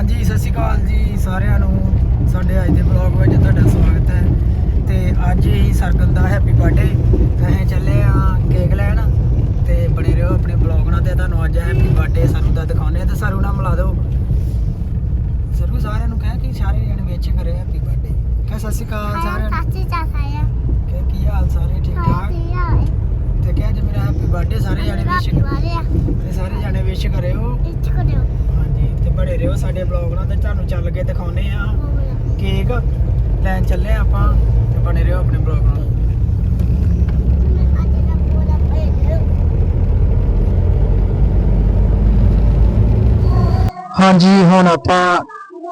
ਹਾਂਜੀ ਸਤਿ ਸ਼੍ਰੀ ਅਕਾਲ ਜੀ ਸਾਰਿਆਂ ਨੂੰ। ਸਾਡੇ ਅੱਜ ਦੇ ਬਲੌਗ ਵਿੱਚ ਤੁਹਾਡਾ ਸਵਾਗਤ ਹੈ। ਤੇ ਅੱਜ ਹੀ ਸਰਗਨ ਦਾ ਹੈਪੀ ਬਰਥਡੇ ਅਸੀਂ ਚੱਲੇ ਆ ਕੇਕ ਲੈਣ। ਤੇ ਬਣੇ ਰਹੋ ਆਪਣੇ ਬਲੌਗ ਨਾਲ ਤੇ ਤੁਹਾਨੂੰ ਅੱਜ ਹੈਪੀ ਬਰਥਡੇ ਸਾਨੂੰ ਦਾ ਦਿਖਾਉਣੇ ਤੇ ਸਾਨੂੰ ਨਾਲ ਮਿਲਾ ਦਿਓ। ਸਰੂ ਸਾਰਿਆਂ ਨੂੰ ਕਹਿ ਕਿ ਸਾਰੇ ਜਣੇ ਵਿੱਚ ਕਰੇ ਹੈਪੀ ਬਰਥਡੇ ਕਹ ਸਤਿ ਸ਼੍ਰੀ ਅਕਾਲ ਸਾਰਿਆਂ ਨੂੰ। ਕਹਿ ਕੀ ਹਾਲ ਸਾਰੇ ਠੀਕ ਠਾਕ? ਤੇ ਕਹਿ ਜੇ ਮੇਰਾ ਹੈਪੀ ਬਰਥਡੇ ਸਾਰੇ ਜਣੇ ਵਿਸ਼ ਤੇ ਸਾਰੇ ਜਣੇ ਵਿਸ਼ ਕਰਿਓ। ਹਾਂਜੀ, ਤੇ ਬੜੇ ਰਹੋ ਸਾਡੇ ਬਲੌਗ ਨਾਲ ਤੇ ਤੁਹਾਨੂੰ ਚੱਲ ਕੇ ਦਿਖਾਉਨੇ ਆ ਕੇਕ ਲੈਣ ਚੱਲੇ ਆਪਾਂ ਤੇ ਬਣੇ ਰਹੋ ਆਪਣੇ ਬਲੌਗ ਨਾਲ। ਹਾਂਜੀ, ਹੁਣ ਆਪਾਂ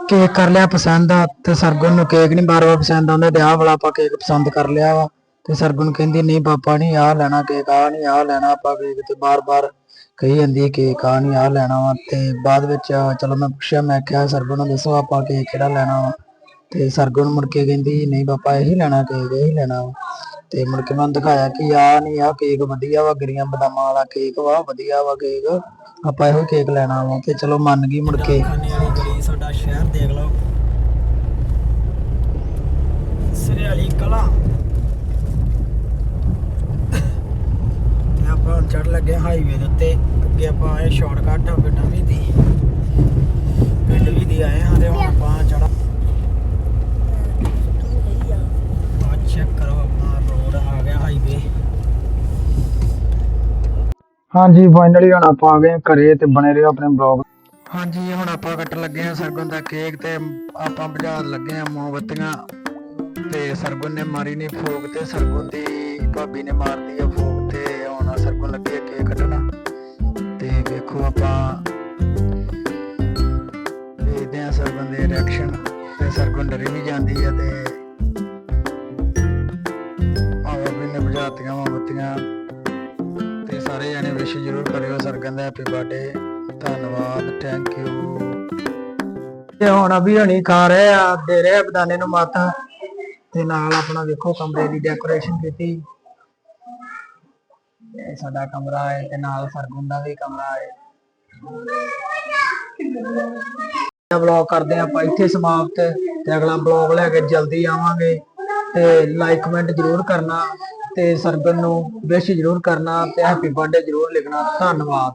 ਕੇਕ ਕਰ ਲਿਆ ਪਸੰਦ ਆ ਤੇ ਸਰਗੁਣ ਨੂੰ ਕੇਕ ਨਹੀਂ ਬਾਰ-ਬਾਰ ਪਸੰਦ ਆਉਂਦਾ ਤੇ ਆਹ ਵਾਲਾ ਆਪਾਂ ਕੇਕ ਪਸੰਦ ਕਰ ਲਿਆ ਵਾ। ਤੇ ਸਰਗੁਣ ਕਹਿੰਦੀ, ਨਹੀਂ ਪਾਪਾ, ਨਹੀਂ ਆਹ ਲੈਣਾ ਕੇਕ ਆਹ ਨਹੀਂ ਆਹ ਲੈਣਾ ਆਪਾਂ ਕੇਕ ਤੇ ਬਾਰ-ਬਾਰ ਕਹੀ ਜਾਂਦੀ ਹੈ ਕੇਕ ਆਹ ਲੈਣਾ ਵਾ ਤੇ ਬਾਅਦ ਵਿੱਚ ਚਲੋ ਮੈਂ ਪੁੱਛਿਆ, ਮੈਂ ਕਿਹਾ, ਸਰਗੁਣ ਨੂੰ ਦੱਸੋ ਆਪਾਂ ਕੇਕ ਕਿਹੜਾ ਲੈਣਾ ਵਾ। ਤੇ ਸਰਗੁਣ ਮੁੜ ਕੇ ਕਹਿੰਦੀ, ਨਹੀਂ ਪਾਪਾ, ਇਹੀ ਲੈਣਾ, ਕੇਕ ਇਹੀ ਲੈਣਾ ਵਾ। ਤੇ ਮੁੜ ਕੇ ਮੈਂ ਦਿਖਾਇਆ ਕਿ ਆਹ ਨਹੀਂ ਆਹ ਕੇਕ ਵਧੀਆ ਵਾ, ਗਰੀਆਂ ਬਦਾਮਾਂ ਵਾਲਾ ਕੇਕ ਵਾ, ਵਧੀਆ ਵਾ ਕੇਕ। ਆਪਾਂ ਇਹੋ ਕੇਕ ਲੈਣਾ ਵਾ ਤੇ ਚਲੋ ਮੰਨ ਗਈ ਮੁੜ ਕੇ। ਸਾਡਾ ਸ਼ਹਿਰ ਦੇਖ ਲਓ ਸਰਿਆਲੀ ਕਲਾ ਤੇ ਆਪਾਂ ਹੁਣ ਚੜ ਲੱਗੇ ਹਾਈਵੇ ਦੇ ਉੱਤੇ ਅੱਗੇ ਆਪਾਂ ਆਏ ਸ਼ਾਰਟਕਟ ਪਿੰਡਾਂ ਵੀ ਦੀ। ਪਿੰਡ ਵੀ ਦੀ ਆਏ ਹਾਂ ਤੇ ਹੁਣ ਆਪਾਂ ਚੜਾ ਆ ਚੈੱਕ ਕਰੋ ਆਪਣਾ ਰੋਡ ਆ ਗਿਆ ਹਾਈਵੇ ਹਾਂਜੀ ਫਾਈਨਲੀ ਹੁਣ ਆਪਾਂ ਆ ਗਏ ਘਰੇ ਤੇ ਬਣੇ ਰਹੋ ਆਪਣੇ ਬਲੌਗ ਹਾਂਜੀ ਹੁਣ ਆਪਾਂ ਕੱਟਣ ਲੱਗੇ ਆ ਸਰਗੁਣ ਦਾ ਕੇਕ ਤੇ ਆਪਾਂ ਬੁਝਾਉਣ ਲੱਗੇ ਆ ਮੋਮਬੱਤੀਆਂ। ਤੇ ਸਰਗੁਣ ਨੇ ਮਾਰੀ ਨਹੀਂ ਫੂਕ ਤੇ ਸਰਗੁਣ ਦੀ ਭਾਬੀ ਨੇ ਮਾਰਦੀ ਆ ਫੂਕ। ਹੁਣ ਲੱਗੇ ਕੇਕ ਕੱਟਣਾ ਤੇ ਵੇਖੋ ਆਪਾਂ ਦੇਖਦੇ ਆ ਸਰਗੁਣ ਦੇ ਰਿਐਕਸ਼ਨ ਤੇ ਸਰਗੁਣ ਡਰੀ ਵੀ ਜਾਂਦੀ ਆ ਤੇ ਆਵਾ ਵੀ ਨੇ ਬੁਝਾਤੀਆਂ ਮੋਮਬੱਤੀਆਂ। ਤੇ ਸਾਰੇ ਜਣੇ ਵਿਸ਼ ਜ਼ਰੂਰ ਕਰਿਓ ਸਰਗਨ ਦਾ ਹੈਪੀ ਬਰਥਡੇ ਧੰਨਵਾਦ ਥੈਂਕ ਯੂ ਤੇ ਹੁਣ ਅਭੀ ਹਣੀ ਖਾ ਰਹੇ ਆ, ਦੇ ਰਹੇ ਬਦਾਨੇ ਨੂੰ ਮਾਤਾ। ਤੇ ਨਾਲ ਆਪਣਾ ਵੇਖੋ ਕਮਰੇ ਦੀ ਡੈਕੋਰੇਸ਼ਨ ਕੀਤੀ। ਇਹ ਸਾਡਾ ਕਮਰਾ ਹੈ ਤੇ ਨਾਲ ਸਰਗੁਣ ਦਾ ਵੀ ਕਮਰਾ ਹੈ। ਇਹ ਵਲੌਗ ਕਰਦੇ ਹਾਂ ਆਪਾਂ ਇੱਥੇ ਸਮਾਪਤ ਤੇ ਅਗਲਾ ਵਲੌਗ ਲੈ ਕੇ ਜਲਦੀ ਆਵਾਂਗੇ ਤੇ ਲਾਈਕ ਕਮੈਂਟ ਜ਼ਰੂਰ ਕਰਨਾ ਤੇ ਸਰਗਨ ਨੂੰ ਵਿਸ਼ ਜ਼ਰੂਰ ਕਰਨਾ ਤੇ ਹੈਪੀ ਬਰਥਡੇ ਜ਼ਰੂਰ ਲਿਖਣਾ। ਧੰਨਵਾਦ।